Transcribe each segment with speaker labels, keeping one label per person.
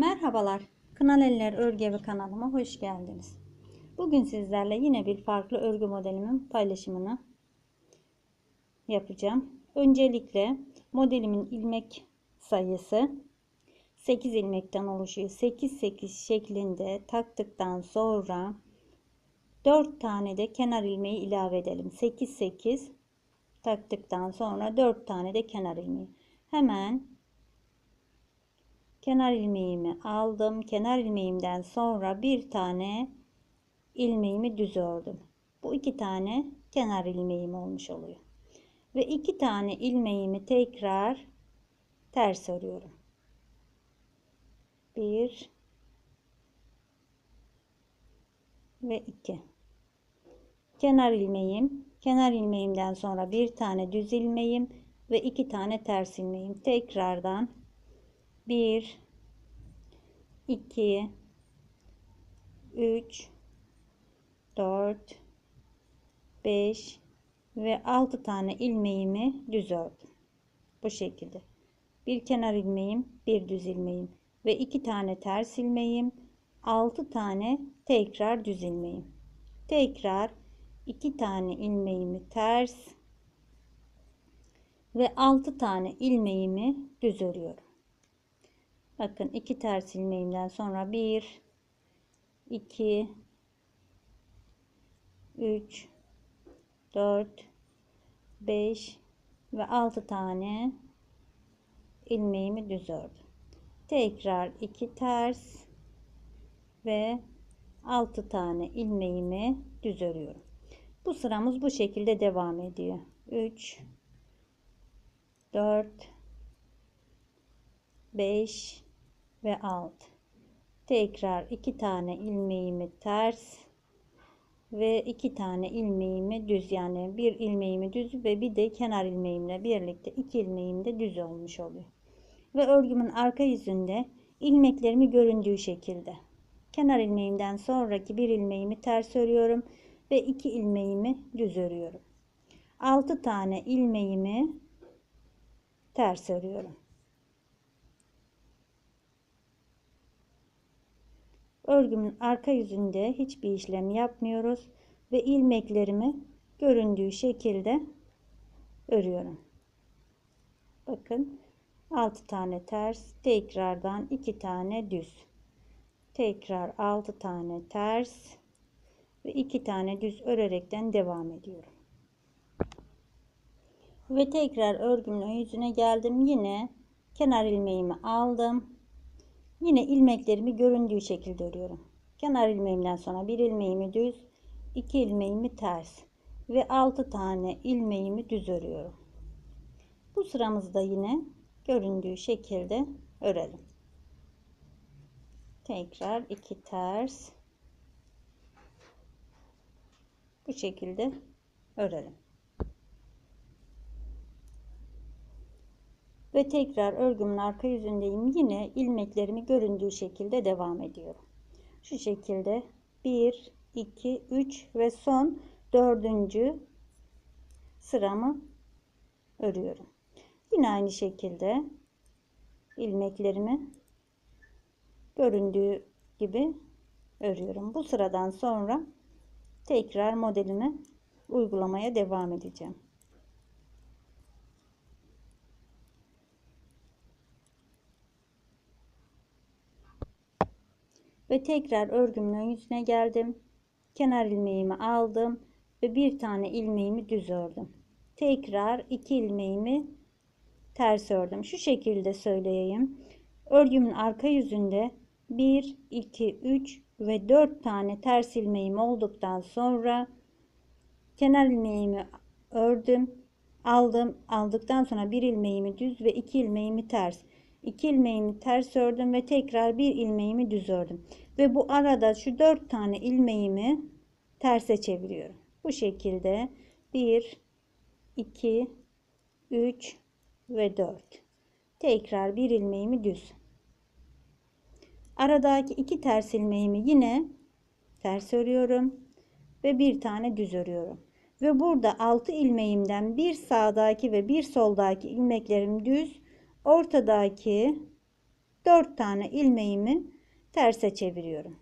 Speaker 1: Merhabalar, Kınal Eller Örgü Evi kanalıma hoş geldiniz. Bugün sizlerle yine bir farklı örgü modelimin paylaşımını yapacağım. Öncelikle modelimin ilmek sayısı 8 ilmekten oluşuyor. 8 8 şeklinde taktıktan sonra 4 tane de kenar ilmeği ilave edelim. 8 8 taktıktan sonra 4 tane de kenar ilmeği. Hemen kenar ilmeğimi aldım. Kenar ilmeğimden sonra bir tane ilmeğimi düz ördüm. Bu iki tane kenar ilmeğim olmuş oluyor. Ve iki tane ilmeğimi tekrar ters örüyorum. Bir ve iki. Kenar ilmeğim, kenar ilmeğimden sonra bir tane düz ilmeğim ve iki tane ters ilmeğim. Tekrardan 1 2 3 4 5 ve 6 tane ilmeğimi düz ördüm. Bu şekilde. Bir kenar ilmeğim, bir düz ilmeğim ve iki tane ters ilmeğim, 6 tane tekrar düz ilmeğim. Tekrar iki tane ilmeğimi ters ve 6 tane ilmeğimi düz örüyorum. Bakın iki ters ilmeğimden sonra 1 2 3 4 5 ve 6 tane ilmeğimi düz ördüm. Tekrar iki ters ve 6 tane ilmeğimi düz örüyorum. Bu sıramız bu şekilde devam ediyor. 3 4 5 ve 6 tekrar iki tane ilmeğimi ters ve iki tane ilmeğimi düz. Yani bir ilmeğimi düz ve bir de kenar ilmeğimle birlikte iki ilmeğim de düz olmuş oluyor. Ve örgümün arka yüzünde ilmeklerimi göründüğü şekilde. Kenar ilmeğimden sonraki bir ilmeğimi ters örüyorum ve iki ilmeğimi düz örüyorum. 6 tane ilmeğimi ters örüyorum Örgümün arka yüzünde hiçbir işlem yapmıyoruz ve ilmeklerimi göründüğü şekilde örüyorum. Bakın 6 tane ters, tekrardan 2 tane düz. Tekrar 6 tane ters ve 2 tane düz örerekten devam ediyorum. Ve tekrar örgümün yüzüne geldim. Yine kenar ilmeğimi aldım Yine ilmeklerimi göründüğü şekilde örüyorum. Kenar ilmeğimden sonra bir ilmeğimi düz, iki ilmeğimi ters ve altı tane ilmeğimi düz örüyorum. Bu sıramızda yine göründüğü şekilde örelim. Tekrar iki ters bu şekilde örelim. Ve tekrar örgümün arka yüzündeyim. Yine ilmeklerimi göründüğü şekilde devam ediyorum. Şu şekilde 1, 2, 3 ve son dördüncü sıramı örüyorum. Yine aynı şekilde ilmeklerimi göründüğü gibi örüyorum. Bu sıradan sonra tekrar modelimi uygulamaya devam edeceğim. Ve tekrar örgümün yüzüne geldim. Kenar ilmeğimi aldım ve bir tane ilmeğimi düz ördüm. Tekrar iki ilmeğimi ters ördüm. Şu şekilde söyleyeyim. Örgümün arka yüzünde 1, 2, 3 ve 4 tane ters ilmeğim olduktan sonra kenar ilmeğimi ördüm. Aldım. Aldıktan sonra bir ilmeğimi düz ve iki ilmeğimi ters. 2 ilmeğimi ters ördüm ve tekrar bir ilmeğimi düz ördüm. Ve bu arada şu 4 tane ilmeğimi terse çeviriyorum. Bu şekilde 1 2 3 ve 4. Tekrar bir ilmeğimi düz. Aradaki iki ters ilmeğimi yine ters örüyorum ve bir tane düz örüyorum. Ve burada 6 ilmeğimden bir sağdaki ve bir soldaki ilmeklerim düz ortadaki 4 tane ilmeğimi terse çeviriyorum.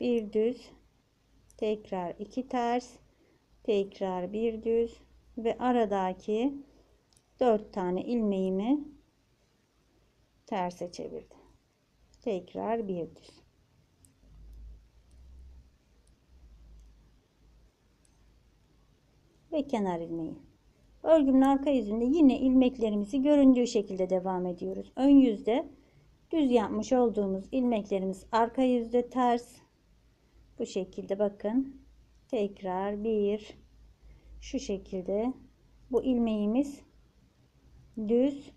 Speaker 1: Bir düz, tekrar iki ters, tekrar bir düz ve aradaki 4 tane ilmeğimi terse çevirdim. Tekrar bir düz. Ve kenar ilmeği. Örgümün arka yüzünde yine ilmeklerimizi göründüğü şekilde devam ediyoruz. Ön yüzde düz yapmış olduğumuz ilmeklerimiz arka yüzde ters. Bu şekilde bakın. Tekrar bir şu şekilde bu ilmeğimiz düz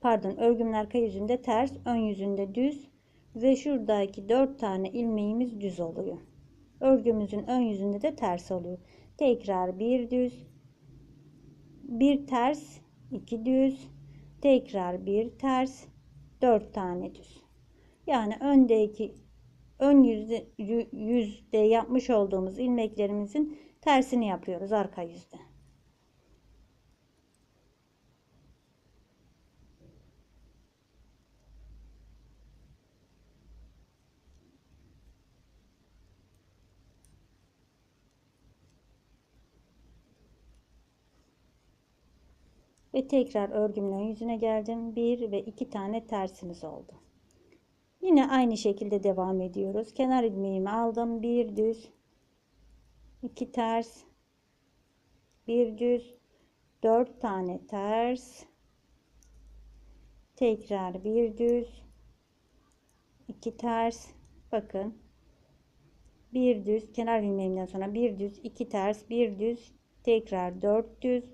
Speaker 1: pardon örgümün arka yüzünde ters ön yüzünde düz ve şuradaki dört tane ilmeğimiz düz oluyor örgümüzün ön yüzünde de ters oluyor tekrar bir düz. Bir ters iki düz. Tekrar bir ters dört tane düz. Yani öndeki ön yüzde, yüzde yapmış olduğumuz ilmeklerimizin tersini yapıyoruz arka yüzde ve tekrar örgümün yüzüne geldim. Bir ve iki tane tersimiz oldu. Yine aynı şekilde devam ediyoruz. Kenar ilmeğimi aldım. Bir düz, iki ters, bir düz, dört tane ters, tekrar bir düz, iki ters. Bakın. Bir düz, kenar ilmeğimden sonra bir düz, iki ters, bir düz, tekrar dört düz,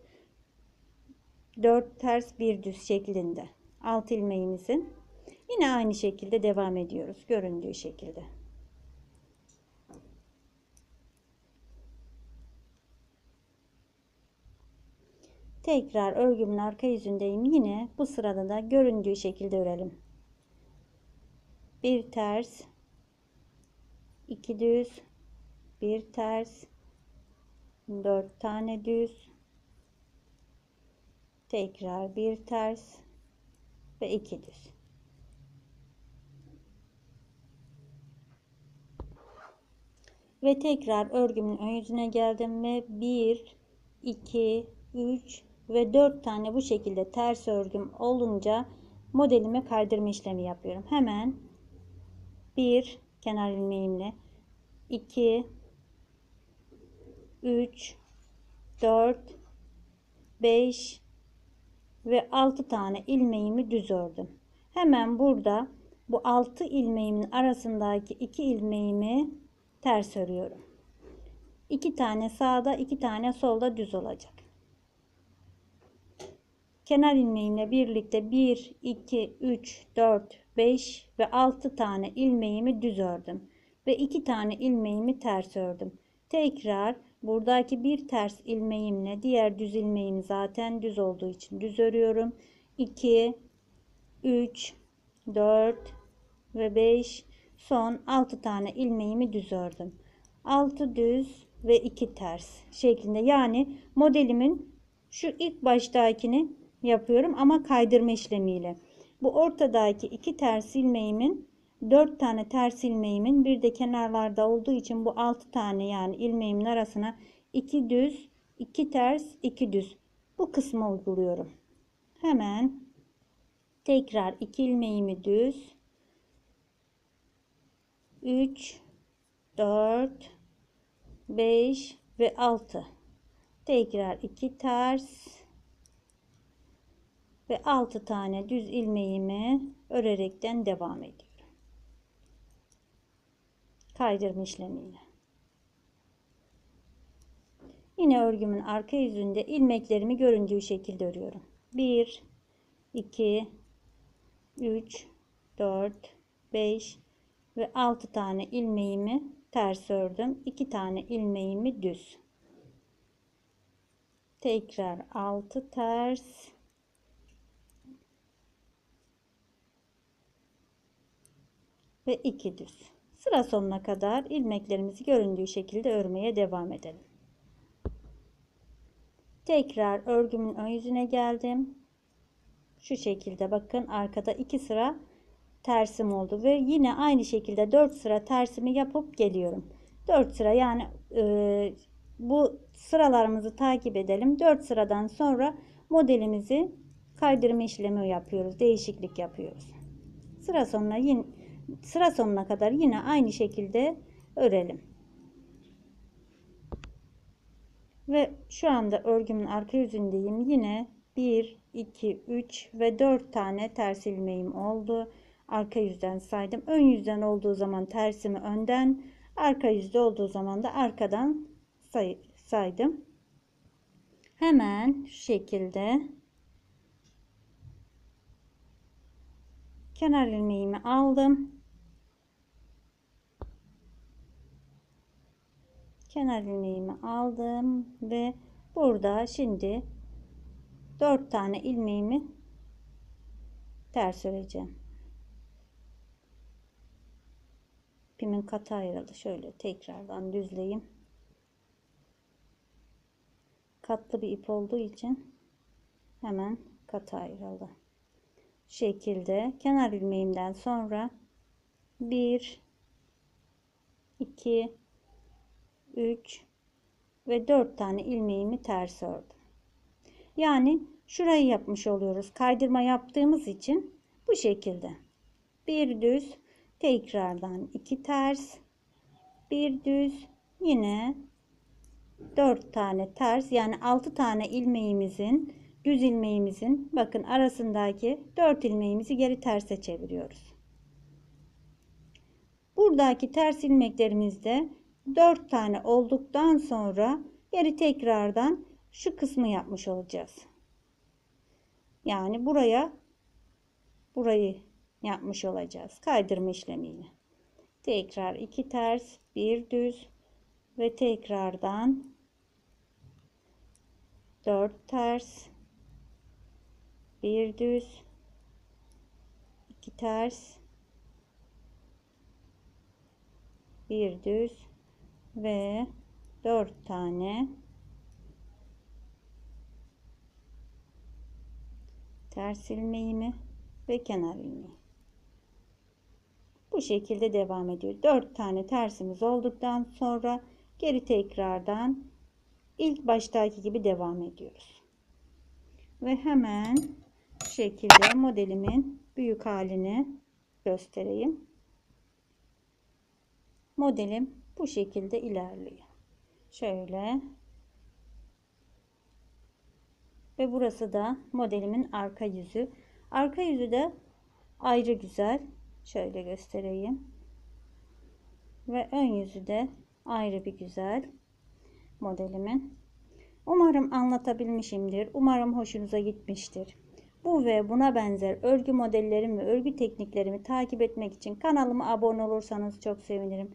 Speaker 1: 4 ters bir düz şeklinde. Alt ilmeğimizin yine aynı şekilde devam ediyoruz göründüğü şekilde. Tekrar örgümün arka yüzündeyim. Yine bu sırada da göründüğü şekilde örelim. Bir ters iki düz bir ters dört tane düz tekrar bir ters ve iki düz ve tekrar örgümün ön yüzüne geldim ve 1 2 3 ve 4 tane bu şekilde ters örgüm olunca modelime kaydırma işlemi yapıyorum. Hemen 1 kenar ilmeğimle 2 3 4 5 ve 6 tane ilmeğimi düz ördüm. Hemen burada bu 6 ilmeğimin arasındaki 2 ilmeğimi ters örüyorum. 2 tane sağda 2 tane solda düz olacak. Kenar ilmeğimle birlikte 1, 2, 3, 4, 5 ve 6 tane ilmeğimi düz ördüm. Ve 2 tane ilmeğimi ters ördüm. Tekrar Buradaki bir ters ilmeğimle diğer düz ilmeğim zaten düz olduğu için düz örüyorum. 2 3 4 ve 5 son 6 tane ilmeğimi düz ördüm. 6 düz ve 2 ters şeklinde. Yani modelimin şu ilk baştakini yapıyorum ama kaydırma işlemiyle. Bu ortadaki iki ters ilmeğimin 4 tane ters ilmeğimin bir de kenarlarda olduğu için bu 6 tane yani ilmeğimin arasına 2 düz 2 ters 2 düz. Bu kısmı uyguluyorum. Hemen tekrar 2 ilmeğimi düz. 3 4 5 ve 6 tekrar 2 ters ve 6 tane düz ilmeğimi örerekten devam ediyorum kaydırma işlemiyle. Yine örgümün arka yüzünde ilmeklerimi göründüğü şekilde örüyorum. 1 2 3 4 5 ve 6 tane ilmeğimi ters ördüm. 2 tane ilmeğimi düz. Tekrar 6 ters ve 2 düz. Sıra sonuna kadar ilmeklerimizi göründüğü şekilde örmeye devam edelim. Tekrar örgümün ön yüzüne geldim. Şu şekilde bakın arkada iki sıra tersim oldu ve yine aynı şekilde 4 sıra tersimi yapıp geliyorum. 4 sıra yani e, bu sıralarımızı takip edelim. 4 sıradan sonra modelimizi kaydırma işlemi yapıyoruz. Değişiklik yapıyoruz. Sıra sonuna yine sıra sonuna kadar yine aynı şekilde örelim. Ve şu anda örgümün arka yüzündeyim. Yine 1, 2, 3 ve 4 tane ters ilmeğim oldu. Arka yüzden saydım. Ön yüzden olduğu zaman tersimi önden, arka yüzde olduğu zaman da arkadan say saydım. Hemen şu şekilde kenar ilmeğimi aldım. Kenar ilmeğimi aldım ve burada şimdi 4 tane ilmeğimi ters öreceğim. İpimin katı ayrıldı. Şöyle tekrardan düzleyeyim. Katlı bir ip olduğu için hemen katı ayrıldı. Şekilde kenar ilmeğimden sonra 1 2 3 ve 4 tane ilmeğimi ters ördüm. Yani şurayı yapmış oluyoruz. Kaydırma yaptığımız için bu şekilde. Bir düz tekrardan iki ters bir düz yine 4 tane ters yani 6 tane ilmeğimizin düz ilmeğimizin bakın arasındaki 4 ilmeğimizi geri terse çeviriyoruz. Buradaki ters ilmeklerimizde 4 tane olduktan sonra geri tekrardan şu kısmı yapmış olacağız. Yani buraya burayı yapmış olacağız. Kaydırma işlemiyle. Tekrar iki ters, bir düz ve tekrardan 4 ters, bir düz, iki ters, bir düz ve 4 tane ters ilmeğimi ve kenar ilmeği. Bu şekilde devam ediyor. 4 tane tersimiz olduktan sonra geri tekrardan ilk baştaki gibi devam ediyoruz. Ve hemen şu şekilde modelimin büyük halini göstereyim. Modelim bu şekilde ilerliyor. Şöyle ve burası da modelimin arka yüzü. Arka yüzü de ayrı güzel. Şöyle göstereyim. Ve ön yüzü de ayrı bir güzel modelimin. Umarım anlatabilmişimdir. Umarım hoşunuza gitmiştir. Bu ve buna benzer örgü modellerimi örgü tekniklerimi takip etmek için kanalıma abone olursanız çok sevinirim.